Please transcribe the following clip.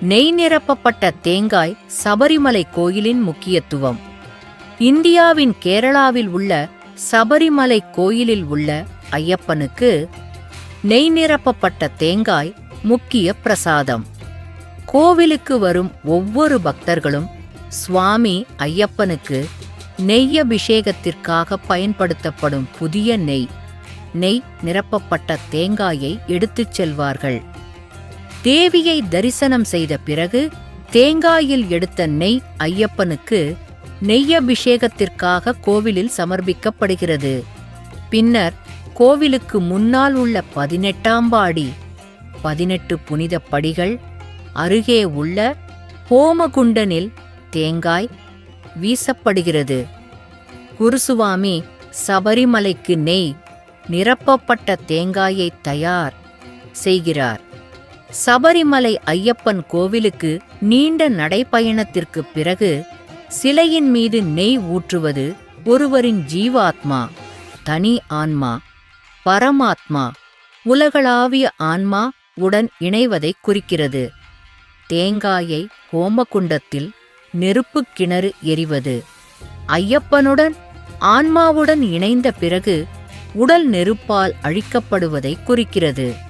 நெய் நிரப்பப்பட்ட தேங்காய் சபரிமலை கோயிலின் முக்கியத்துவம். இந்தியாவின் கேரளாவில் உள்ள சபரிமலை கோயிலில் உள்ள ஐயப்பனுக்கு நெய் நிரப்பப்பட்ட தேங்காய் முக்கிய பிரசாதம். கோவிலுக்கு வரும் ஒவ்வொரு பக்தர்களும் சுவாமி ஐயப்பனுக்கு நெய் அபிஷேகத்திற்காக பயன்படுத்தப்படும் புதிய நெய் நெய் நிரப்பப்பட்ட தேங்காயை எடுத்துச் செல்வார்கள். தேவியை தரிசனம் செய்த பிறகு தேங்காயில் எடுத்த நெய் ஐயப்பனுக்கு நெய்யபிஷேகத்திற்காக கோவிலில் சமர்ப்பிக்கப்படுகிறது. பின்னர் கோவிலுக்கு முன்னால் உள்ள பதினெட்டாம் பாடி பதினெட்டு புனித படிகள் அருகே உள்ள ஹோமகுண்டனில் தேங்காய் வீசப்படுகிறது. குருசுவாமி சபரிமலைக்கு நெய் நிரப்பப்பட்ட தேங்காயை தயார் செய்கிறார். சபரிமலை ஐயப்பன் கோவிலுக்கு நீண்ட நடைப்பயணத்திற்கு பிறகு சிலையின் மீது நெய் ஊற்றுவது ஒருவரின் ஜீவாத்மா தனி ஆன்மா பரமாத்மா உலகளாவிய ஆன்மா உடன் இணைவதை குறிக்கிறது. தேங்காயை ஹோமகுண்டத்தில் நெருப்புக் கிணறு எரிவது. ஐயப்பனுடன் ஆன்மாவுடன் இணைந்த பிறகு உடல் நெருப்பால் அழிக்கப்படுவதை குறிக்கிறது.